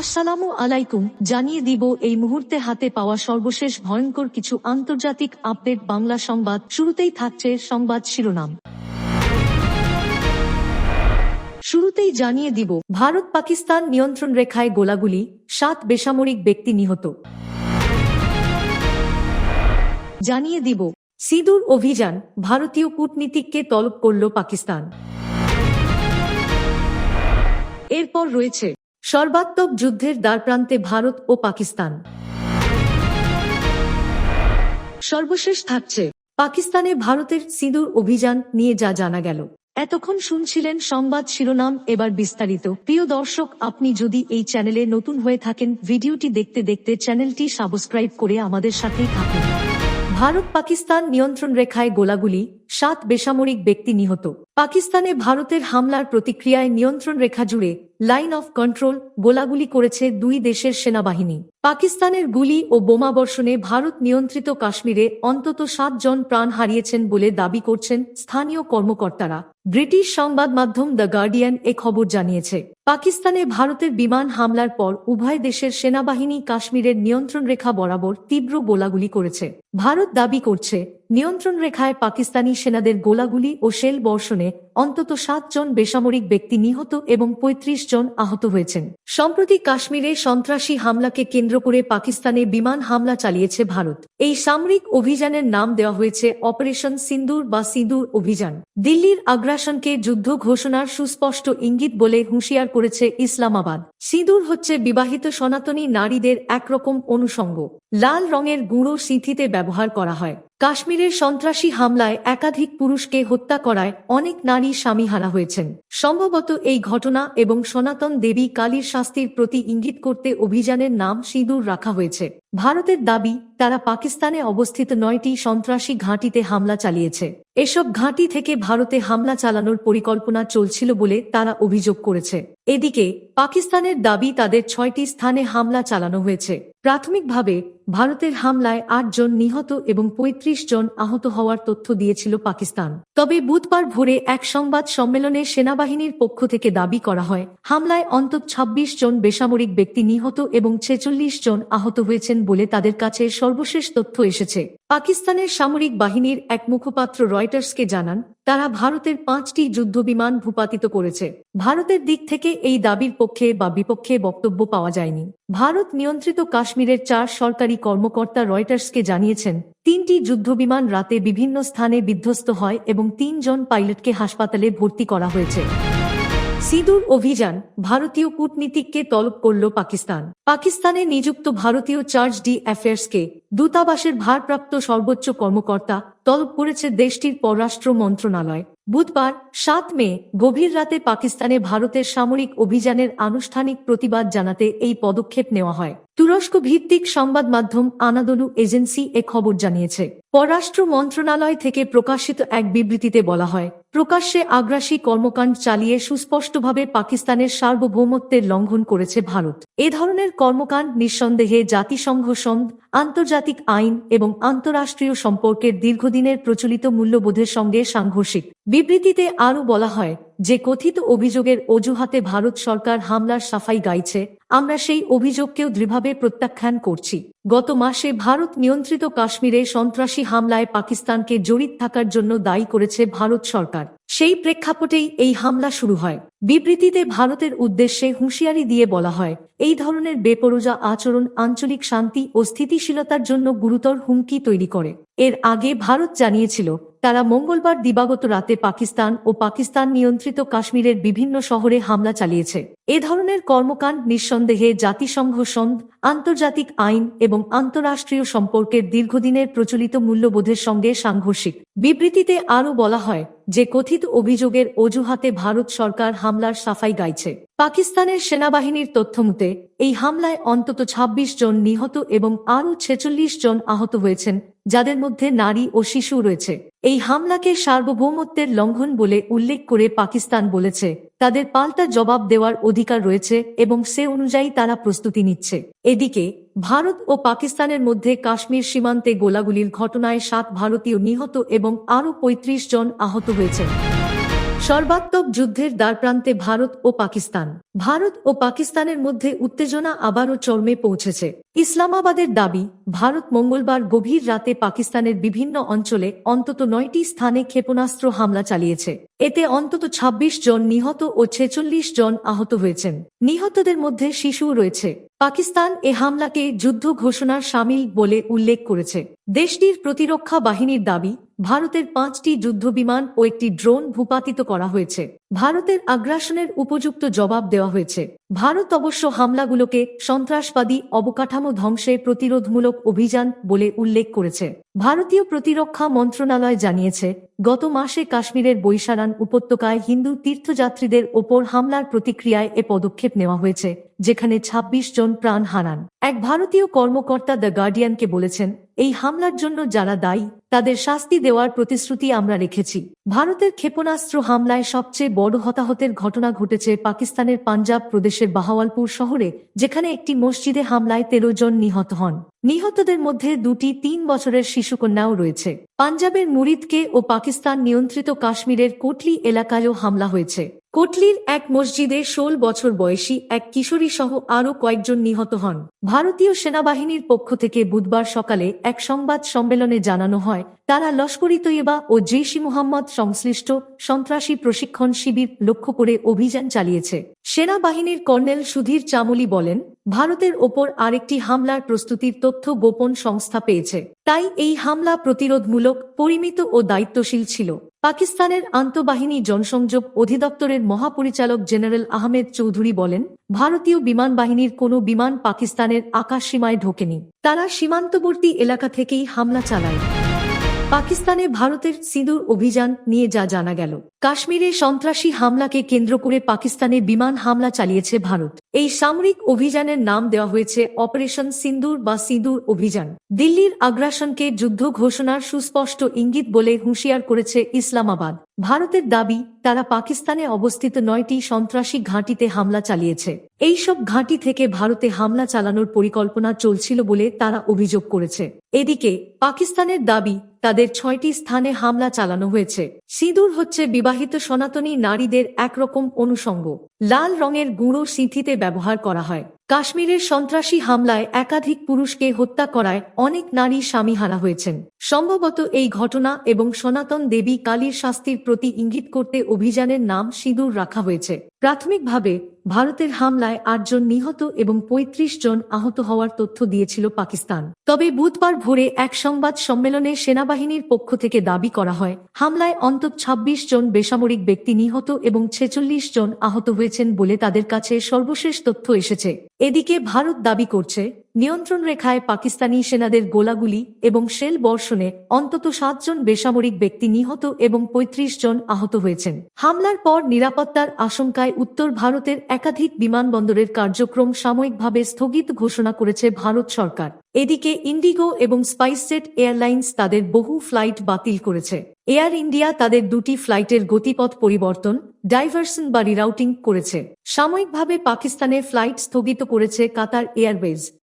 আসসালামু আলাইকুম, জানিয়ে দিব এই মুহূর্তে হাতে পাওয়া সর্বশেষ ভয়ঙ্কর কিছু আন্তর্জাতিক আপডেট বাংলা সংবাদ। শুরুতেই থাকছে সংবাদ শিরোনাম। শুরুতেই জানিয়ে দিব ভারত পাকিস্তান নিয়ন্ত্রণ রেখায় গোলাগুলি, সাত বেসামরিক ব্যক্তি নিহত। জানিয়ে দিব, সিঁদুর অভিযান, ভারতীয় কূটনীতিককে তলব করল পাকিস্তান। এরপর রয়েছে সর্বাত্মক যুদ্ধের দ্বারপ্রান্তে ভারত ও পাকিস্তান। সর্বশেষ থাকছে, পাকিস্তানে ভারতের সিঁদুর অভিযান নিয়ে যা জানা গেল। এতক্ষণ শুনছিলেন সংবাদ শিরোনাম, এবার বিস্তারিত। প্রিয় দর্শক, আপনি যদি এই চ্যানেলে নতুন হয়ে থাকেন, ভিডিওটি দেখতে দেখতে চ্যানেলটি সাবস্ক্রাইব করে আমাদের সাথেই থাকুন। ভারত পাকিস্তান নিয়ন্ত্রণ রেখায় গোলাগুলি, সাত বেসামরিক ব্যক্তি নিহত। পাকিস্তানে ভারতের হামলার প্রতিক্রিয়ায় নিয়ন্ত্রণ রেখা জুড়ে লাইন অফ কন্ট্রোল গোলাগুলি করেছে দুই দেশের সেনাবাহিনী। পাকিস্তানের গুলি ও বোমাবর্ষণে ভারত নিয়ন্ত্রিত কাশ্মীরে অন্তত সাত জন প্রাণ হারিয়েছেন বলে দাবি করছেন স্থানীয় কর্মকর্তারা। ব্রিটিশ সংবাদ মাধ্যম দ্য গার্ডিয়ান এ খবর জানিয়েছে, পাকিস্তানে ভারতের বিমান হামলার পর উভয় দেশের সেনাবাহিনী কাশ্মীরের নিয়ন্ত্রণ রেখা বরাবর তীব্র গোলাগুলি করেছে। ভারত দাবি করছে নিয়ন্ত্রণ রেখায় পাকিস্তানি সেনাদের গোলাগুলি ও শেল বর্ষণে অন্তত সাত জন বেসামরিক ব্যক্তি নিহত এবং ৩৫ জন আহত হয়েছেন। সম্প্রতি কাশ্মীরে সন্ত্রাসী হামলাকে কেন্দ্র করে পাকিস্তানে বিমান হামলা চালিয়েছে ভারত। এই সামরিক অভিযানের নাম দেওয়া হয়েছে অপারেশন সিন্দুর বা সিঁদুর অভিযান। দিল্লির আগ্রাসনকে যুদ্ধ ঘোষণার সুস্পষ্ট ইঙ্গিত বলে হুঁশিয়ার করেছে ইসলামাবাদ। সিঁদুর হচ্ছে বিবাহিত সনাতনী নারীদের একরকম অনুষঙ্গ। লাল রঙের গুঁড়ো সিঁথিতে ব্যবহার করা হয়। কাশ্মীরের সন্ত্রাসী হামলায় একাধিক পুরুষকে হত্যা করায় অনেক নারী স্বামী হারা হয়েছেন। সম্ভবত এই ঘটনা এবং সনাতন দেবী কালীর শাস্তির প্রতি ইঙ্গিত করতে অভিযানের নাম সিঁদুর রাখা হয়েছে। ভারতের দাবি, তারা পাকিস্তানে অবস্থিত নয়টি সন্ত্রাসী ঘাঁটিতে হামলা চালিয়েছে। এসব ঘাঁটি থেকে ভারতে হামলা চালানোর পরিকল্পনা চলছিল বলে তারা অভিযোগ করেছে। এদিকে, পাকিস্তানের দাবি, তাদের ছয়টি স্থানে হামলা চালানো হয়েছে। প্রাথমিকভাবে, ভারতের হামলায় আট জন নিহত এবং ৩৫ জন আহত হওয়ার তথ্য দিয়েছিল পাকিস্তান। তবে বুধবার ভোরে এক সংবাদ সম্মেলনে সেনাবাহিনীর পক্ষ থেকে দাবি করা হয়, হামলায় অন্তত ২৬ জন বেসামরিক ব্যক্তি নিহত এবং ছেচল্লিশ জন আহত হয়েছেন বলে তাদের কাছে সর্বশেষ তথ্য এসেছে। পাকিস্তানের সামরিক বাহিনীর এক মুখপাত্র রয়টার্সকে জানান, তারা ভারতের পাঁচটি যুদ্ধবিমান ভূপাতিত করেছে। ভারতের দিক থেকে এই দাবির পক্ষে বা বিপক্ষে বক্তব্য পাওয়া যায়নি। ভারত নিয়ন্ত্রিত কাশ্মীরের চার সরকারি কর্মকর্তা রয়টার্সকে জানিয়েছেন, তিনটি যুদ্ধবিমান রাতে বিভিন্ন স্থানে বিধ্বস্ত হয় এবং তিনজন পাইলটকে হাসপাতালে ভর্তি করা হয়েছে। সিঁদুর অভিযান ভারতীয় কূটনীতিককে তলব করল পাকিস্তান। পাকিস্তানে নিযুক্ত ভারতীয় চার্জ ডি অ্যাফেয়ার্সকে দূতাবাসের ভারপ্রাপ্ত সর্বোচ্চ কর্মকর্তা তলব করেছে দেশটির পররাষ্ট্র মন্ত্রণালয়। বুধবার, সাত মে, গভীর রাতে পাকিস্তানে ভারতের সামরিক অভিযানের আনুষ্ঠানিক প্রতিবাদ জানাতে এই পদক্ষেপ নেওয়া হয়। তুরস্ক ভিত্তিক সংবাদ মাধ্যম আনাদলু এজেন্সি এ খবর জানিয়েছে। পররাষ্ট্র মন্ত্রণালয় থেকে প্রকাশিত এক বিবৃতিতে বলা হয় প্রকাশ্যে আগ্রাসী কর্মকাণ্ড চালিয়ে সুস্পষ্টভাবে পাকিস্তানের সার্বভৌমত্বের লঙ্ঘন করেছে ভারত। এ ধরনের কর্মকাণ্ড নিঃসন্দেহে জাতিসংঘ সন্ধ আন্তর্জাতিক আইন এবং আন্তঃরাষ্ট্রীয় সম্পর্কের দীর্ঘদিনের প্রচলিত মূল্যবোধের সঙ্গে সাংঘর্ষিক। বিবৃতিতে আরও বলা হয় যে, কথিত অভিযোগের অজুহাতে ভারত সরকার হামলার সাফাই গাইছে। আমরা সেই অভিযোগকেও দৃঢ়ভাবে প্রত্যাখ্যান করছি। গত মাসে ভারত নিয়ন্ত্রিত কাশ্মীরে সন্ত্রাসী হামলায় পাকিস্তানকে জড়িত থাকার জন্য দায়ী করেছে ভারত সরকার। সেই প্রেক্ষাপটেই এই হামলা শুরু হয়। বিবৃতিতে ভারতের উদ্দেশ্যে হুঁশিয়ারি দিয়ে বলা হয়, এই ধরনের বেপরোজা আচরণ আঞ্চলিক শান্তি ও স্থিতিশীলতার জন্য গুরুতর হুমকি তৈরি করে। এর আগে ভারত জানিয়েছিল, তারা মঙ্গলবার দিবাগত রাতে পাকিস্তান ও পাকিস্তান নিয়ন্ত্রিত কাশ্মীরের বিভিন্ন শহরে হামলা চালিয়েছে। এ ধরনের কর্মকাণ্ড নিঃসন্দেহে জাতিসংঘ সন্ধ, আন্তর্জাতিক আইন এবং আন্তঃরাষ্ট্রীয় সম্পর্কের দীর্ঘদিনের প্রচলিত মূল্যবোধের সঙ্গে সাংঘর্ষিক। বিবৃতিতে আরও বলা হয় যে, কথিত অভিযোগের অজুহাতে ভারত সরকার হামলার সাফাই গাইছে। পাকিস্তানের সেনাবাহিনীর তথ্যমতে, এই হামলায় অন্তত ২৬ জন নিহত এবং আরও ছেচল্লিশ জন আহত হয়েছেন, যাদের মধ্যে নারী ও শিশু রয়েছে। এই হামলাকে সার্বভৌমত্বের লঙ্ঘন বলে উল্লেখ করে পাকিস্তান বলেছে তাদের পাল্টা জবাব দেওয়ার অধিকার রয়েছে এবং সে অনুযায়ী তারা প্রস্তুতি নিচ্ছে। এদিকে, ভারত ও পাকিস্তানের মধ্যে কাশ্মীর সীমান্তে গোলাগুলির ঘটনায় সাত ভারতীয় নিহত এবং আরও ৩৫ জন আহত হয়েছেন। সর্বাত্মক যুদ্ধের দ্বারপ্রান্তে ভারত ও পাকিস্তান। ভারত ও পাকিস্তানের মধ্যে উত্তেজনা আবারও চরমে পৌঁছেছে। ইসলামাবাদের দাবি, ভারত মঙ্গলবার গভীর রাতে পাকিস্তানের বিভিন্ন অঞ্চলে অন্তত নয়টি স্থানে ক্ষেপণাস্ত্র হামলা চালিয়েছে। এতে অন্তত ২৬ জন নিহত ও ছেচল্লিশ জন আহত হয়েছেন। নিহতদের মধ্যে শিশুও রয়েছে। পাকিস্তান এ হামলাকে যুদ্ধ ঘোষণার সামিল বলে উল্লেখ করেছে। দেশটির প্রতিরক্ষা বাহিনীর দাবি ভারতের পাঁচটি যুদ্ধবিমান ও একটি ড্রোন ভূপাতিত করা হয়েছে। ভারতের আগ্রাসনের উপযুক্ত জবাব দেওয়া হয়েছে। ভারত অবশ্য হামলাগুলোকে সন্ত্রাসবাদী অবকাঠামো ধ্বংসে প্রতিরোধমূলক অভিযান বলে উল্লেখ করেছে। ভারতীয় প্রতিরক্ষা মন্ত্রণালয় জানিয়েছে, গত মাসে কাশ্মীরের বৈশারান উপত্যকায় হিন্দু তীর্থযাত্রীদের ওপর হামলার প্রতিক্রিয়ায় এ পদক্ষেপ নেওয়া হয়েছে, যেখানে ২৬ জন প্রাণ হারান। এক ভারতীয় কর্মকর্তা দ্য গার্ডিয়ানকে বলেছেন, এই হামলার জন্য যারা দায়ী তাদের শাস্তি দেওয়ার প্রতিশ্রুতি আমরা রেখেছি। ভারতের ক্ষেপণাস্ত্র হামলায় সবচেয়ে বড় হতাহতের ঘটনা ঘটেছে পাকিস্তানের পাঞ্জাব প্রদেশের বাহাওয়ালপুর শহরে, যেখানে একটি মসজিদে হামলায় তেরো জন নিহত হন। নিহতদের মধ্যে দুটি তিন বছরের শিশুকন্যাও রয়েছে। পাঞ্জাবের মুরিদকে ও পাকিস্তান নিয়ন্ত্রিত কাশ্মীরের কোটলি এলাকায়ও হামলা হয়েছে। কোটলির এক মসজিদে ষোল বছর বয়সী এক কিশোরী সহ আরও কয়েকজন নিহত হন। ভারতীয় সেনাবাহিনীর পক্ষ থেকে বুধবার সকালে এক সংবাদ সম্মেলনে জানানো হয়, তারা লস্করি তৈয়বা ও জেইশি মুহাম্মদ সংশ্লিষ্ট সন্ত্রাসী প্রশিক্ষণ শিবির লক্ষ্য করে অভিযান চালিয়েছে। সেনাবাহিনীর কর্নেল সুধীর চামলি বলেন, ভারতের ওপর আরেকটি হামলার প্রস্তুতির তথ্য গোপন সংস্থা পেয়েছে। তাই এই হামলা প্রতিরোধমূলক, পরিমিত ও দায়িত্বশীল ছিল। পাকিস্তানের আন্তঃবাহিনী জনসংযোগ অধিদপ্তরের মহাপরিচালক জেনারেল আহমেদ চৌধুরী বলেন, ভারতীয় বিমান বাহিনীর কোনো বিমান পাকিস্তানের আকাশ সীমায় ঢোকেনি। তারা সীমান্তবর্তী এলাকা থেকেই হামলা চালায়। পাকিস্তানে ভারতের সিঁদুর অভিযান নিয়ে যা জানা গেল। কাশ্মীরে সন্ত্রাসী হামলাকে কেন্দ্র করে পাকিস্তানে বিমান হামলা চালিয়েছে ভারত। এই সামরিক অভিযানের নাম দেওয়া হয়েছে অপারেশন সিন্দুর বা সিঁদুর অভিযান। দিল্লির আগ্রাসনকে যুদ্ধ ঘোষণার সুস্পষ্ট ইঙ্গিত বলে হুঁশিয়ার করেছে ইসলামাবাদ। ভারতের দাবি, তারা পাকিস্তানে অবস্থিত নয়টি সন্ত্রাসী ঘাঁটিতে হামলা চালিয়েছে। এইসব ঘাঁটি থেকে ভারতে হামলা চালানোর পরিকল্পনা চলছিল বলে তারা অভিযোগ করেছে। এদিকে, পাকিস্তানের দাবি তাদের ছয়টি স্থানে হামলা চালানো হয়েছে। সিঁদুর হচ্ছে বিবাহিত সনাতনী নারীদের একরকম অনুষঙ্গ। লাল রঙের গুঁড়ো সিঁথিতে ব্যবহার করা হয়। কাশ্মীরের সন্ত্রাসী হামলায় একাধিক পুরুষকে হত্যা করায় অনেক নারী স্বামী হারা হয়েছেন। সম্ভবত এই ঘটনা এবং সনাতন দেবী কালীর শাস্তির প্রতি ইঙ্গিত করতে অভিযানের নাম সিঁদুর রাখা হয়েছে। প্রাথমিকভাবে ভারতের হামলায় আটজন নিহত এবং ৩৫ জন আহত হওয়ার তথ্য দিয়েছিল পাকিস্তান। তবে বুধবার ভোরে এক সংবাদ সম্মেলনে সেনাবাহিনীর পক্ষ থেকে দাবি করা হয়, হামলায় অন্তত ২৬ জন বেসামরিক ব্যক্তি নিহত এবং ছেচল্লিশ জন আহত হয়েছেন বলে তাদের কাছে সর্বশেষ তথ্য এসেছে। এদিকে ভারত দাবি করছে নিয়ন্ত্রণ রেখায় পাকিস্তানি সেনাদের গোলাগুলি এবং শেল বর্ষণে অন্তত সাতজন বেসামরিক ব্যক্তি নিহত এবং ৩৫ জন আহত হয়েছেন। হামলার পর নিরাপত্তার আশঙ্কায় উত্তর ভারতের একাধিক বিমানবন্দরের কার্যক্রম সাময়িকভাবে স্থগিত ঘোষণা করেছে ভারত সরকার। এদিকে ইন্ডিগো এবং স্পাইসজেট এয়ারলাইন্স তাদের বহু ফ্লাইট বাতিল করেছে। এয়ার ইন্ডিয়া তাদের দুটি ফ্লাইটের গতিপথ পরিবর্তন ডাইভার্সন বা রিরাউটিং করেছে। সাময়িকভাবে পাকিস্তানে ফ্লাইট স্থগিত করেছে কাতার এয়ারওয়েজ।